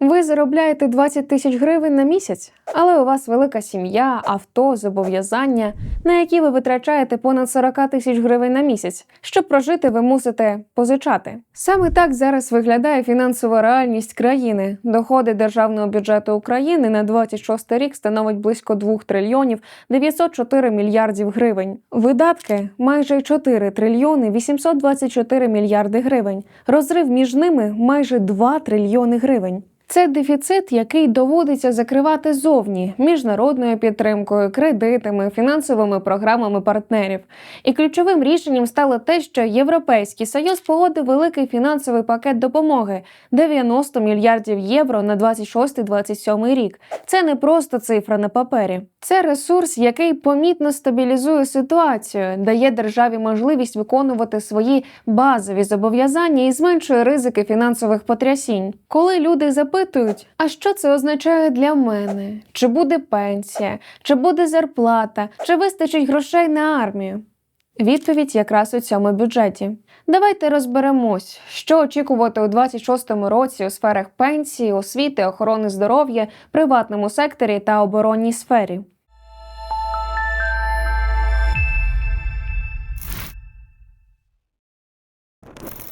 Ви заробляєте 20 тисяч гривень на місяць, але у вас велика сім'я, авто, зобов'язання, на які ви витрачаєте понад 40 тисяч гривень на місяць. Щоб прожити, ви мусите позичати. Саме так зараз виглядає фінансова реальність країни. Доходи державного бюджету України на 26 рік становить близько 2 трильйонів 904 мільярдів гривень. Видатки майже 4 трильйони 824 мільярди гривень. Розрив між ними майже 2 трильйони гривень. Це дефіцит, який доводиться закривати зовні міжнародною підтримкою, кредитами, фінансовими програмами партнерів. І ключовим рішенням стало те, що Європейський Союз погодив великий фінансовий пакет допомоги 90 мільярдів євро на 26-27 рік. Це не просто цифра на папері. Це ресурс, який помітно стабілізує ситуацію, дає державі можливість виконувати свої базові зобов'язання і зменшує ризики фінансових потрясінь. Коли люди запитують, а що це означає для мене? Чи буде пенсія, чи буде зарплата, чи вистачить грошей на армію? Відповідь якраз у цьому бюджеті. Давайте розберемось, що очікувати у 26-му році у сферах пенсії, освіти, охорони здоров'я, приватному секторі та оборонній сфері.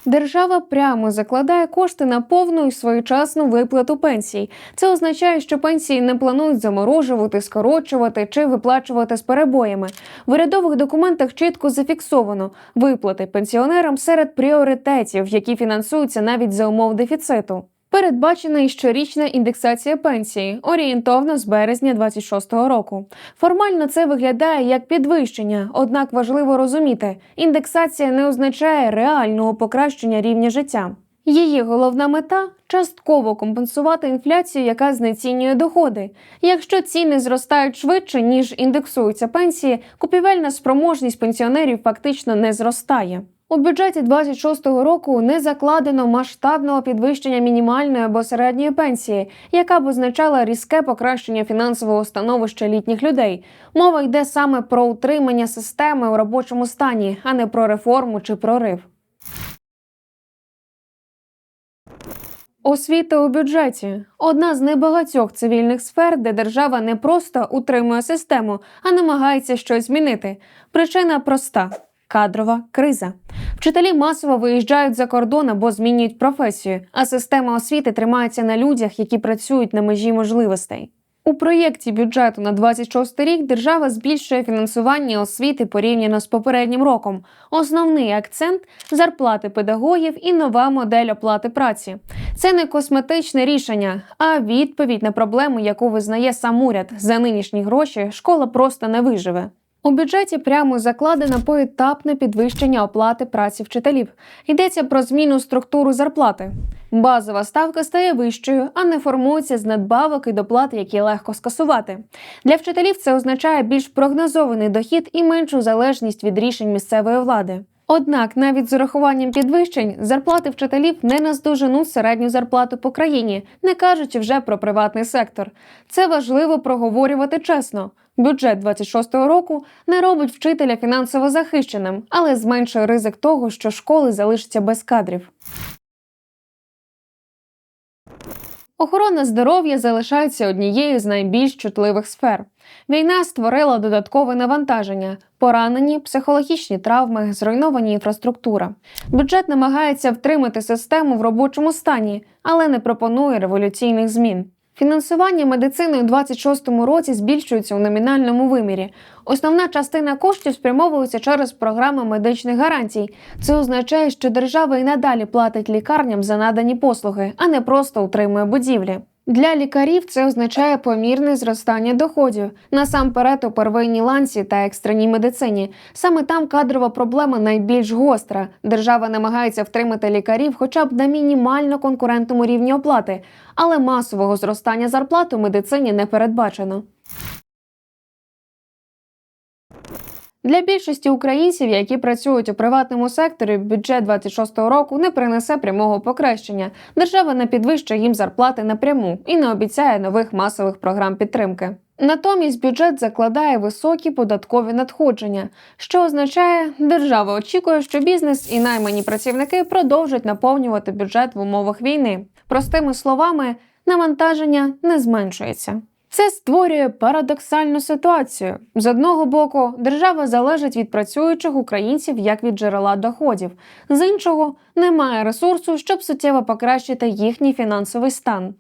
Держава прямо закладає кошти на повну і своєчасну виплату пенсій. Це означає, що пенсії не планують заморожувати, скорочувати чи виплачувати з перебоями. В урядових документах чітко зафіксовано виплати пенсіонерам серед пріоритетів, які фінансуються навіть за умов дефіциту. Передбачена і щорічна індексація пенсії орієнтовно з березня 26-го року. Формально це виглядає як підвищення, однак важливо розуміти, індексація не означає реального покращення рівня життя. Її головна мета частково компенсувати інфляцію, яка знецінює доходи. Якщо ціни зростають швидше, ніж індексуються пенсії, купівельна спроможність пенсіонерів фактично не зростає. У бюджеті 26-го року не закладено масштабного підвищення мінімальної або середньої пенсії, яка б означала різке покращення фінансового становища літніх людей. Мова йде саме про утримання системи у робочому стані, а не про реформу чи прорив. Освіта у бюджеті одна з небагатьох цивільних сфер, де держава не просто утримує систему, а намагається щось змінити. Причина проста. Кадрова криза. Вчителі масово виїжджають за кордон або змінюють професію, а система освіти тримається на людях, які працюють на межі можливостей. У проєкті бюджету на 26 рік держава збільшує фінансування освіти порівняно з попереднім роком. Основний акцент зарплати педагогів і нова модель оплати праці. Це не косметичне рішення, а відповідь на проблему, яку визнає сам уряд. За нинішні гроші школа просто не виживе. У бюджеті прямо закладено поетапне підвищення оплати праці вчителів. Йдеться про зміну структуру зарплати. Базова ставка стає вищою, а не формується з надбавок і доплат, які легко скасувати. Для вчителів це означає більш прогнозований дохід і меншу залежність від рішень місцевої влади. Однак, навіть з урахуванням підвищень, зарплати вчителів не наздоженуть середню зарплату по країні, не кажучи вже про приватний сектор. Це важливо проговорювати чесно. Бюджет 26-го року не робить вчителя фінансово захищеним, але зменшує ризик того, що школи залишаться без кадрів. Охорона здоров'я залишається однією з найбільш чутливих сфер. Війна створила додаткове навантаження, поранені, психологічні травми, зруйновані інфраструктура. Бюджет намагається втримати систему в робочому стані, але не пропонує революційних змін. Фінансування медицини у 26-му році збільшується у номінальному вимірі. Основна частина коштів спрямовується через програми медичних гарантій. Це означає, що держава і надалі платить лікарням за надані послуги, а не просто утримує будівлі. Для лікарів це означає помірне зростання доходів насамперед у первинній ланці та екстреній медицині. Саме там кадрова проблема найбільш гостра. Держава намагається втримати лікарів, хоча б на мінімально конкурентному рівні оплати, але масового зростання зарплат у медицині не передбачено. Для більшості українців, які працюють у приватному секторі, бюджет 26-го року не принесе прямого покращення. Держава не підвищує їм зарплати напряму і не обіцяє нових масових програм підтримки. Натомість бюджет закладає високі податкові надходження, що означає, держава очікує, що бізнес і наймані працівники продовжать наповнювати бюджет в умовах війни. Простими словами, навантаження не зменшується. Це створює парадоксальну ситуацію. З одного боку, держава залежить від працюючих українців як від джерела доходів, з іншого немає ресурсу, щоб суттєво покращити їхній фінансовий стан.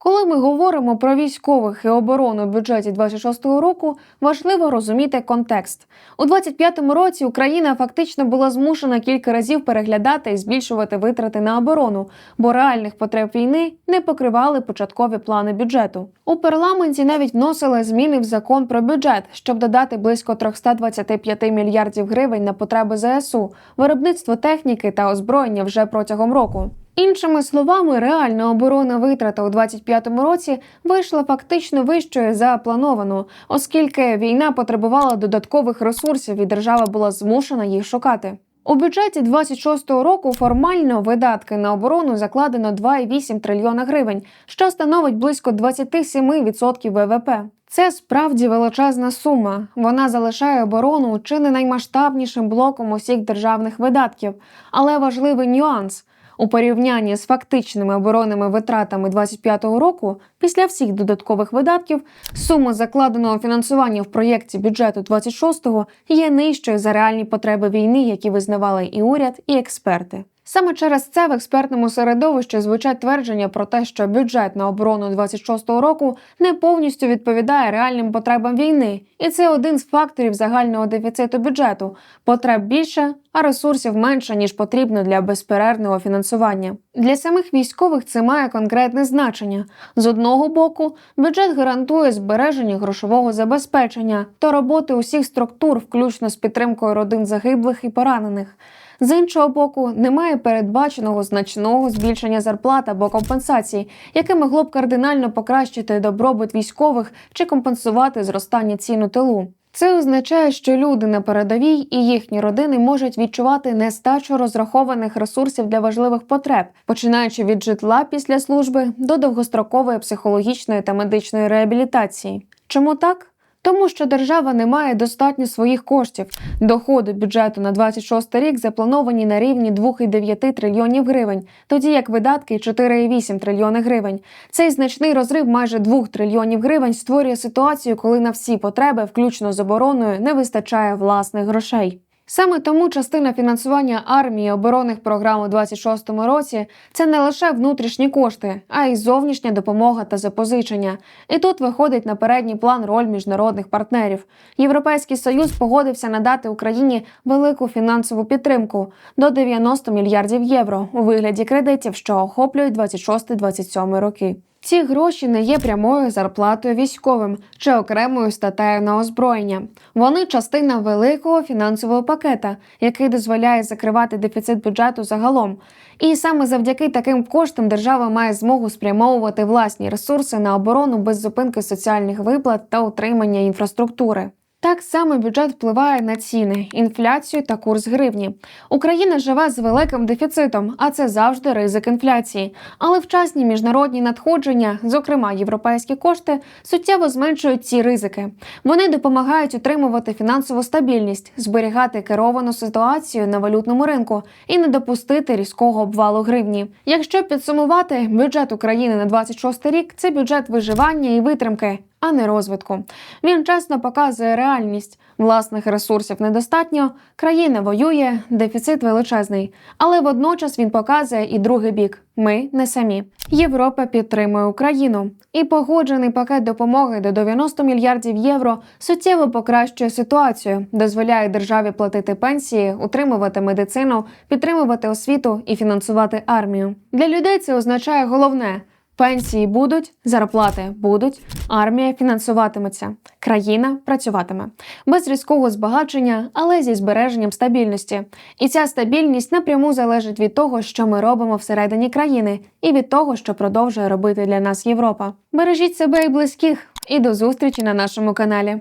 Коли ми говоримо про військових і оборону в бюджеті 26-го року, важливо розуміти контекст. У 25-му році Україна фактично була змушена кілька разів переглядати і збільшувати витрати на оборону, бо реальних потреб війни не покривали початкові плани бюджету. У парламенті навіть вносили зміни в закон про бюджет, щоб додати близько 325 мільярдів гривень на потреби ЗСУ, виробництво техніки та озброєння вже протягом року. Іншими словами, реальна оборонна витрата у 25-му році вийшла фактично вищою за плановану, оскільки війна потребувала додаткових ресурсів і держава була змушена їх шукати. У бюджеті 26-го року формально видатки на оборону закладено 2,8 трильйона гривень, що становить близько 27% ВВП. Це справді величезна сума. Вона залишає оборону чи не наймасштабнішим блоком усіх державних видатків. Але важливий нюанс. У порівнянні з фактичними оборонними витратами 25-го року, після всіх додаткових видатків, сума закладеного фінансування в проєкті бюджету 26-го є нижчою за реальні потреби війни, які визнавали і уряд, і експерти. Саме через це в експертному середовищі звучать твердження про те, що бюджет на оборону 26-го року не повністю відповідає реальним потребам війни, і це один з факторів загального дефіциту бюджету. Потреб більше, а ресурсів менше ніж потрібно для безперервного фінансування. Для самих військових це має конкретне значення. З одного боку, бюджет гарантує збереження грошового забезпечення та роботи усіх структур, включно з підтримкою родин загиблих і поранених. З іншого боку, немає передбаченого значного збільшення зарплат або компенсацій, яке могло б кардинально покращити добробут військових чи компенсувати зростання цін у тилу. Це означає, що люди на передовій і їхні родини можуть відчувати нестачу розрахованих ресурсів для важливих потреб, починаючи від житла після служби до довгострокової психологічної та медичної реабілітації. Чому так? Тому що держава не має достатньо своїх коштів. Доходи бюджету на 26 рік заплановані на рівні 2,9 трильйонів гривень, тоді як видатки 4,8 трильйони гривень. Цей значний розрив майже 2 трильйонів гривень створює ситуацію, коли на всі потреби, включно з обороною, не вистачає власних грошей. Саме тому частина фінансування армії оборонних програм у 26-му році це не лише внутрішні кошти, а й зовнішня допомога та запозичення. І тут виходить на передній план роль міжнародних партнерів. Європейський союз погодився надати Україні велику фінансову підтримку до 90 мільярдів євро у вигляді кредитів, що охоплюють 26-27 роки. Ці гроші не є прямою зарплатою військовим чи окремою статтею на озброєння. Вони частина великого фінансового пакета, який дозволяє закривати дефіцит бюджету загалом. І саме завдяки таким коштам держава має змогу спрямовувати власні ресурси на оборону без зупинки соціальних виплат та утримання інфраструктури. Так само бюджет впливає на ціни, інфляцію та курс гривні. Україна живе з великим дефіцитом, а це завжди ризик інфляції. Але вчасні міжнародні надходження, зокрема європейські кошти, суттєво зменшують ці ризики. Вони допомагають утримувати фінансову стабільність, зберігати керовану ситуацію на валютному ринку і не допустити різкого обвалу гривні. Якщо підсумувати, бюджет України на 26 рік це бюджет виживання і витримки а не розвитку. Він чесно показує реальність. Власних ресурсів недостатньо, країна воює, дефіцит величезний. Але водночас він показує і другий бік: ми не самі. Європа підтримує Україну, і погоджений пакет допомоги до 90 мільярдів євро суттєво покращує ситуацію, дозволяє державі платити пенсії, утримувати медицину, підтримувати освіту і фінансувати армію. Для людей це означає головне. Пенсії будуть, зарплати будуть, армія фінансуватиметься, країна працюватиме без різкого збагачення, але зі збереженням стабільності. І ця стабільність напряму залежить від того, що ми робимо всередині країни, і від того, що продовжує робити для нас Європа. Бережіть себе і близьких, і до зустрічі на нашому каналі.